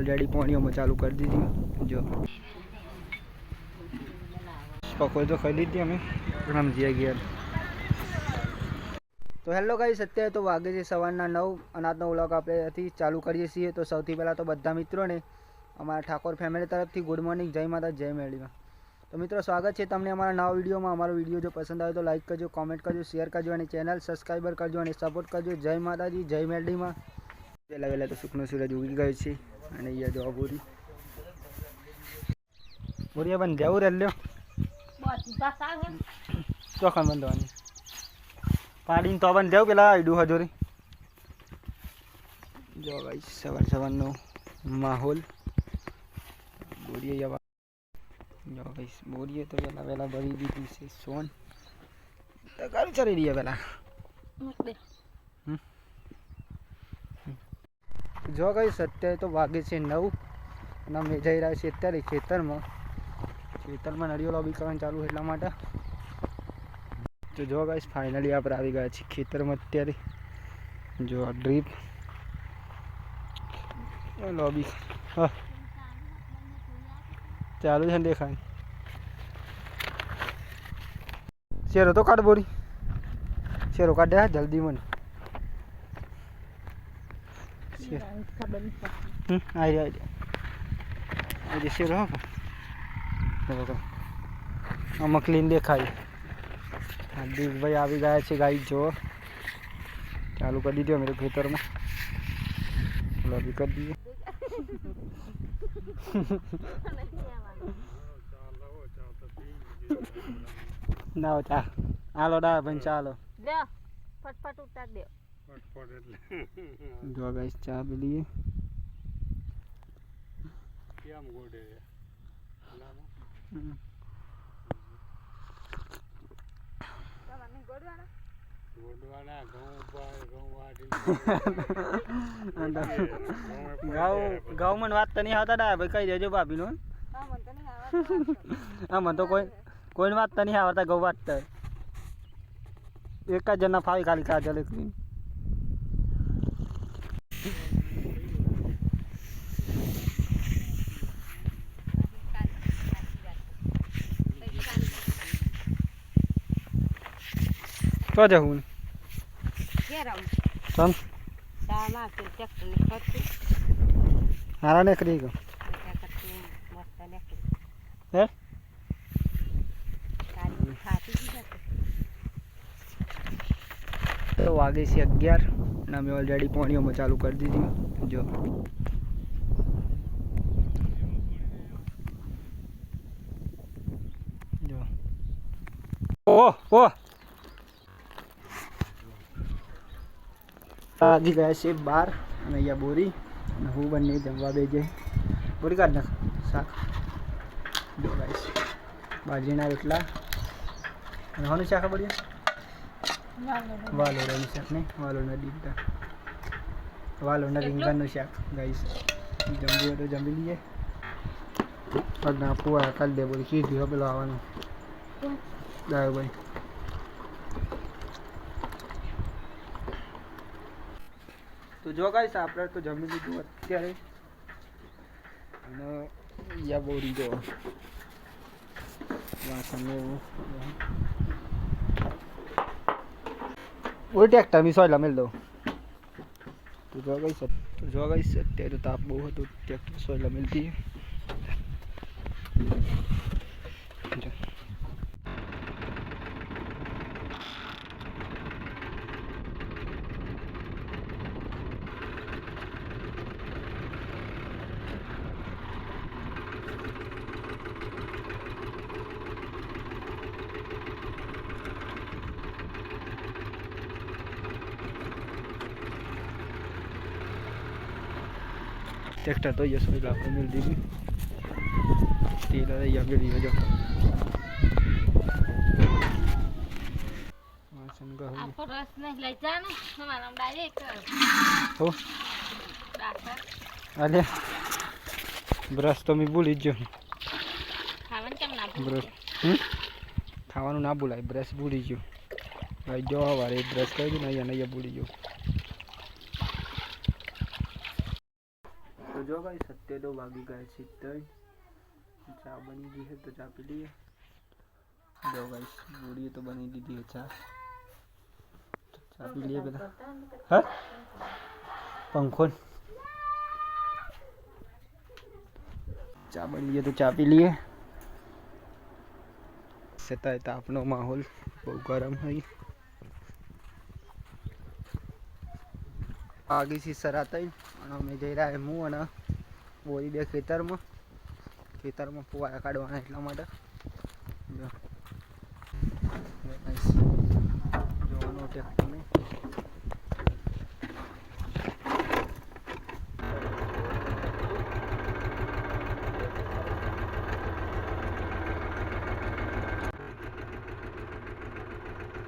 Already પોણીઓમાં ચાલુ કરી દીધી. જો. પકોડી તો ખાઈ લીધી અમે. સમજી ગયા. તો હેલો ગાઈસ, અત્યારે તો વાગે છે સવારના નવ અને આજનો વ્લોગ આપણે અહીંથી ચાલુ કરીએ છીએ. તો સૌથી પહેલાં તો બધા મિત્રોને, અમારા ઠાકોર ફેમિલી તરફથી ગુડ મોર્નિંગ જય માતા જય મેળીમાં તો મિત્રો, સ્વાગત છે તમને અમારા નવા વિડીયોમાં. અમારો વીડિયો જો પસંદ આવે તો લાઈક કરજો કોમેન્ટ કરજો શેર કરજો અને ચેનલ સબસ્ક્રાઈબર કરજો અને સપોર્ટ કરજો. જય માતાજી, જય મેરડીમાં. પહેલાં પહેલાં તો સુખનો સૂરજ ઉગી ગયો છે. અને અહીંયા જો બોરી. બોરિયા બંધ જવું રે લ્યો. ચોખણ બંધવાની. પાડીને તો બંધ જાવ પેલા આઈડું હજોરી જો ભાઈ, સવાર સવારનો માહોલ. બોરીએ જો ભાઈ, બોરીએ તો પેલા વહેલા ભરી દીધી છે સોન. તો ગાડી ચડી રહીએ પહેલાં જો ગઈ અત્યારે તો વાગે છે નવ અને અમે જઈ રહ્યા છીએ અત્યારે ખેતરમાં. ખેતરમાં નળીઓ લોબી કરવાનું ચાલુ એટલા માટે. તો જો ગાઈસ ફાઇનલી આપણે આવી ગયા છીએ ખેતરમાં અત્યારે. જો આ ડ્રીપ લોબી હા. ચાલુ છે ને દેખાય. શેરો તો કાઢ બોરી. શેરો કાઢ જલ્દી મને. શેર હમ આવી આવી આજે શેરો હા. આમાં ક્લીન દેખાય. હાર્દિકભાઈ આવી ગયા છે ગાઈ જો. ચાલુ કરી દીધો મેરે ખેતરમાં. લોબી કરી દીધો ના ચા હાલો ડા ભાઈ ચાલો. ફટફટ ઉતાર દે જો ગાઈસ ચા પી લઈએ કેમ ગોડે મને વાત તો નહીં આવતા ડા ભાઈ કહી દેજો તો નહીં હા મને તો કોઈ કોઈને વાત તો નહીં આવડતા ગૌ વાત તો એક જ જણા ફાવી ખાલી કાજલ એકલી તો જવું. તમ હારા નીકળી ગયો. મસ્ત હે. તો વાગે છે અગિયાર અને અમે ઓલરેડી પોણીઓમાં ચાલુ કરી દીધી. જો. જો. ઓહ ઓહ. આવી ગયા છે બાર અને અહીંયા બોરી અને હું બંને જમવા બેજે બોરી કાઢ નાખ શાક. જો ગાઈસ બાજરીના રોટલા. અને શાક પડ્યું વાલોડાનું શાક ને? વાલોડના દીધા વાલોડના રીંગણનું શાક ગાઈસ જમવું તો જમી લઈએ. પગના પુઆ કાઢી દે બોલી. કીધું પેલો આવવાનું? દારૂભાઈ. તો જો ગાઈસ, આપણે તો જમી લીધું અત્યારે. અને યા બોરી જો ઓય ટ્રેક્ટર મી સોયલા મેલ દો તો જો ગઈ છે તો જો ગઈ છે અત્યારે તાપ બહુ હતો ટ્રેક્ટર સોયલા મેલતી ટ્રેક્ટર તો જશો એટલે આપણે મેળ દીધી તેલ અહીંયા મેળવી જો વાસણ કહું આખો રસ નહીં લઈ જા ને અમારા ડાયરેક્ટ હો ડાક્ટર અલે બ્રશ તો મેં ભૂલી જ ગયો ખાવાનું કેમ ના બ્રશ હમ? ખાવાનું ના ભૂલાય બ્રશ ભૂલી ગયો ભાઈ જો વારે બ્રશ કરી દઉં ને અહીંયા ને અહીંયા ભૂલી ગયો જો ભાઈ સત્ય તો વાગી ગયા છે ત્રણ ચા બની ગઈ છે તો ચા પી લઈએ. જો ભાઈ પૂરી તો બની દીધી છે ચા. તો ચા પી લઈએ પેલા. હા? પંખો ચા બની લઈએ તો ચા પી લઈએ. છતાંય તાપનો માહોલ બહુ ગરમ હોય. આગીથી સરા થઈ. અને અમે જઈ રહ્યા હું અને બોરી બે ખેતરમાં. ખેતરમાં ફુવારા કાઢવાના એટલા માટે. જોવાનું ટ્રેક્ટરને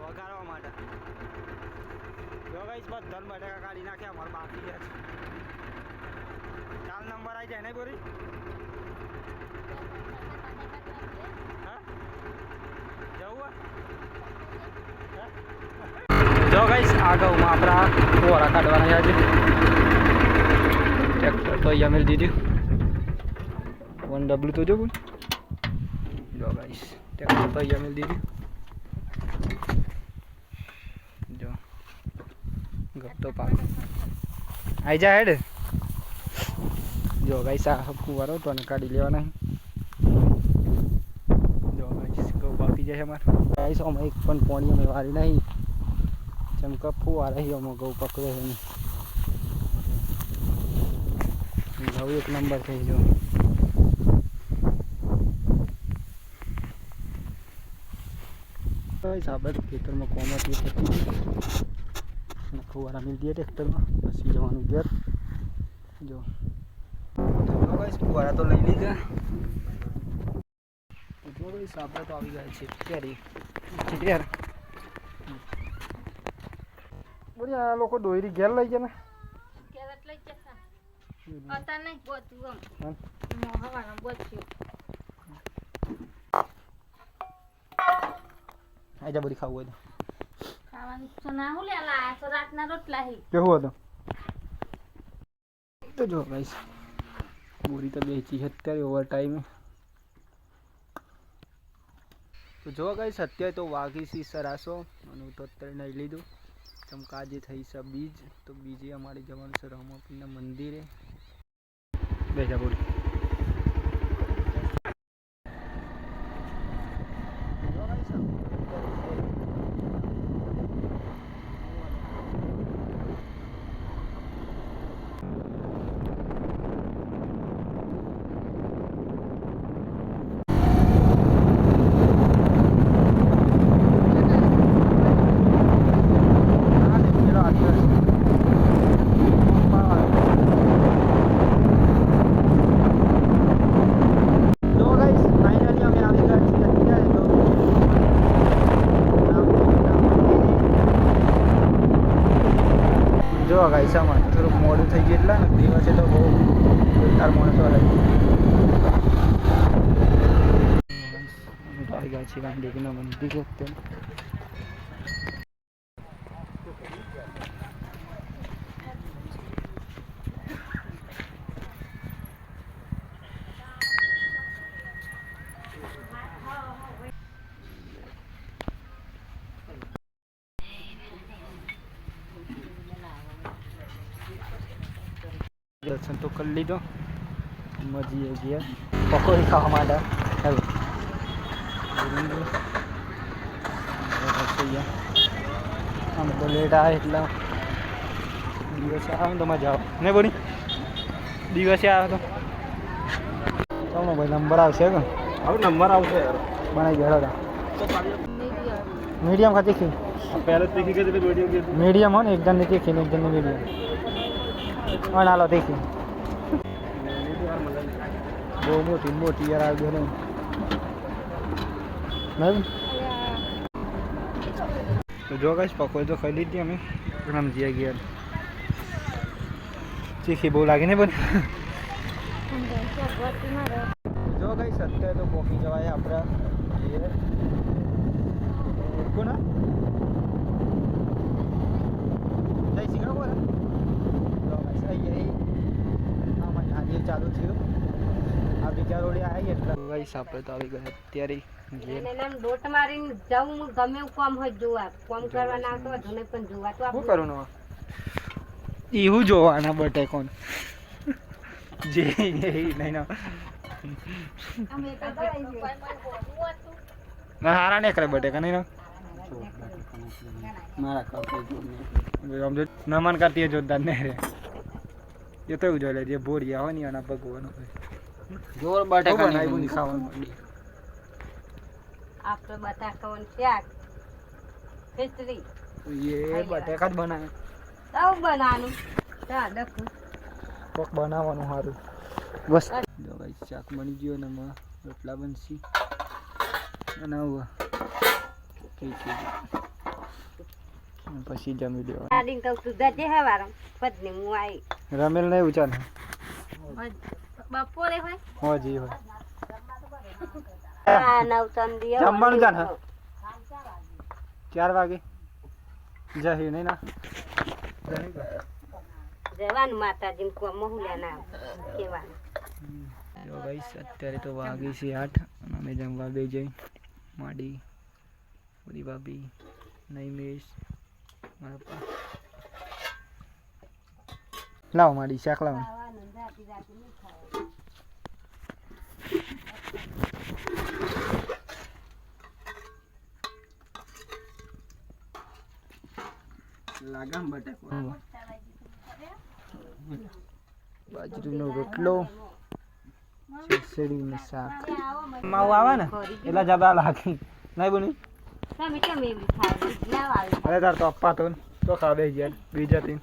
વગાડવા માટે જો ગાઈસ બધા બટાકા કાઢી નાખ્યા અમારે બાકી છે ચાલ આવી હે? જો ગાઈસ આગળમાં આપણા ફોરા કાઢવાના ટ્રેક્ટર તો અહીંયા મેળ દીધું. વન જો ગાઈસ ટ્રેક્ટર તો અહીંયા દીધું. જો. ગપતો પાક આઈ જા હેડ. જો ગાઈસ આ ફુવારો તો કાઢી લેવાના. જો ગાઈસ ગૌ બાકી જાય અમાર. ગાઈસ અમે એક પણ પોણી અમે વારી નહીં. ચમકા ફુવારા હી અમે ગૌ પકડે છે ઘઉં એક નંબર થઈ જો આપણે ખેતરમાં કોમર્સ થતી ફુવારા મિલ દઈએ ટ્રેક્ટરમાં, પછી જવાનું ઘેર. જો. ગાઈસ ફુવારા તો લઈ લીધા. તો જો ગાઈસ આપણે તો આવી ગયા છે કેરી કેર બોલી આ લોકો દોયરી ઘેર લઈ ગયા ને? કેરેટ લઈ ગયા અત્યારે નહીં હા. આમ મોહવાના બોતું આઈ બધી ખાવું હોય ખાવાનું તો ના હું લાયા તો રાતના રોટલા હી. કેવું હતું? તો જો ગાઈસ. પૂરી તો બેચી છે અત્યારે ઓવર ટાઈમે તો જો ગાઈસ અત્યારે તો વાગી સી સરાસો અને હું તો અત્યારે નહીં લીધું. ચમકાજી થઈ છે બીજ. તો બીજે અમારે જવાનું છે રામાપીરના મંદિરે. બેજા બોલ જો guys, Ah, te quiero adiós. જો ગાઈસ ફાઇનલી અમે આવી ગયા છીએ અત્યારે તો જો ગાઈસ આમાં થોડુંક મોડું થઈ ગયું એટલે ને દિવસે તો બહુ બેકાર માણસો આવી આવી ગયા છીએ રામદેવીના મંદિરે દર્શન તો કરી લીધો. મજીએ ગયા. પકોડી ખાવા માટે હેલો. આમ તો લેટ આવે એટલે. દિવસે આવે ને તો મજા આવે. ને બોલી દિવસે આવે તો. ચાલો ભાઈ નંબર આવશે કે? હવે નંબર આવશે યાર. બનાવી ગયો મીડિયમ ખાતી ખી પહેલે તીખી દેખી ગઈ કે મીડિયમ હો ને એકદમ જણની તીખી ને એકદમ જણની મીડિયમ હાલો તીખી બહુ મોટી મોટી યાર આવી ગયો નહીં તો જો ગાઈસ, પકોડી તો ખાઈ લીધી અમે. રમજીએ ગયા. ચીખી બહુ લાગે ને પણ. જો કઈ અત્યારે તો પહોંચી જવાય આપણા. કોના જય શ્રી જો ગાઈસ અહીંયા ચાલુ થયું. આ બીજા રોડે આવી એટલે. ગાઈસ આપણે તો આવી ગયા અત્યારે દોટ મારીને જાઉં હું ગમે એવું કામ હોય જોવા. કામ કરવા ના આવતો પણ જોવા. તો શું કરું એવું જોવાના બટે કોણ? જે નહીં ના. અમે તો કરાઈ ગયું. ના હારા ને કરે બટેકા નહીં મારા કપડે નમન કરતી જોરદાર ને રે. એ તો એવું જોઈ જે ભોરિયા હોય ને એના ભગવાનો જોર બનાવી બધી ખાવાનું માંડી આપણે બટાકાનું શાક ખીચડી. એ બટેકા જ બનાવે. તો બનાવવાનું ચા દખું કોક બનાવવાનું સારું બસ. જો ભાઈ શાક બની ગયો ને માં રોટલા બનશી. બનાવવા ખીચડી પછી જમી લેવાનું. ગાડીને કહું તું જજે હવારમ. પત્ની હું આવી. રમેલ નહીં ઉચાર બપોરે હોય? હો જી હોય જમવાનું ચાલે? ચાર વાગે. જય નહીં ના. જવાનું માતાજીને કોમ મહુલ્યા ના જો ગાઈસ અત્યારે તો વાગી છે આઠ અને અમે જમવા બે જઈ માડી બધી ભાભી નૈમેશ મારા પપ્પા. લાવો માડી શાક લાવો ખાવાનું રાતી રાતી નહીં ખાવાનું લાગામ બટેકો બાજરીનો રોટલો ખીચડી શાક માવું આવે ને એટલા જબરા લાગે નહીં બની તમે કેમ એવી થાય ના આવે અરે તાર તો અપ્પા તો તો ખાવે ગયા બીજા તીન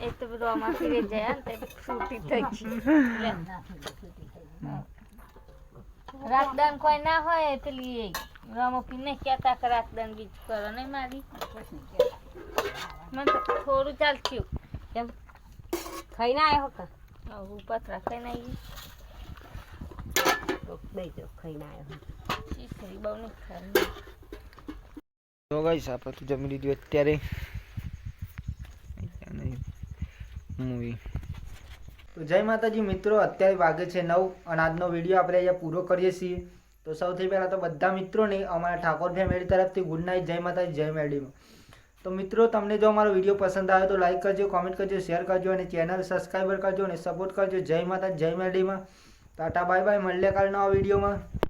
એ તો બધું આમાં ફીરે જાય ને તે છૂટી થઈ ગઈ રાખદાન કોઈ ના હોય એટલી રમોપી ને કહેતા કે રાખદાન બીજ કરો નહીં મારી મને તો થોડું ચાલતું કેમ ખાઈ ના આવ્યો કા હું પતરા ખાઈને આવી દઈ દો ખાઈને આવ્યો ખીચડી બહુ નહીં ખાવી તો ગઈ સાપ તું જમી લીધું અત્યારે. મૂવી તો જય માતાજી મિત્રો, અત્યારે વાગે છે નવ અને આજનો વીડિયો આપણે અહીંયા પૂરો કરીએ છીએ. તો સૌથી પહેલાં તો બધા મિત્રોને અમારા ઠાકોર ફેમિલી તરફથી ગુડ નાઇટ જય માતાજી, જય મેડીમાં તો મિત્રો, તમને જો અમારો વીડિયો પસંદ આવ્યો તો લાઈક કરજો કોમેન્ટ કરજો શેર કરજો અને ચેનલ સબસ્ક્રાઈબર કરજો અને સપોર્ટ કરજો. જય માતા જય મેડીમાં ટાટા બાય બાય મળીએ કાલના વિડીયોમાં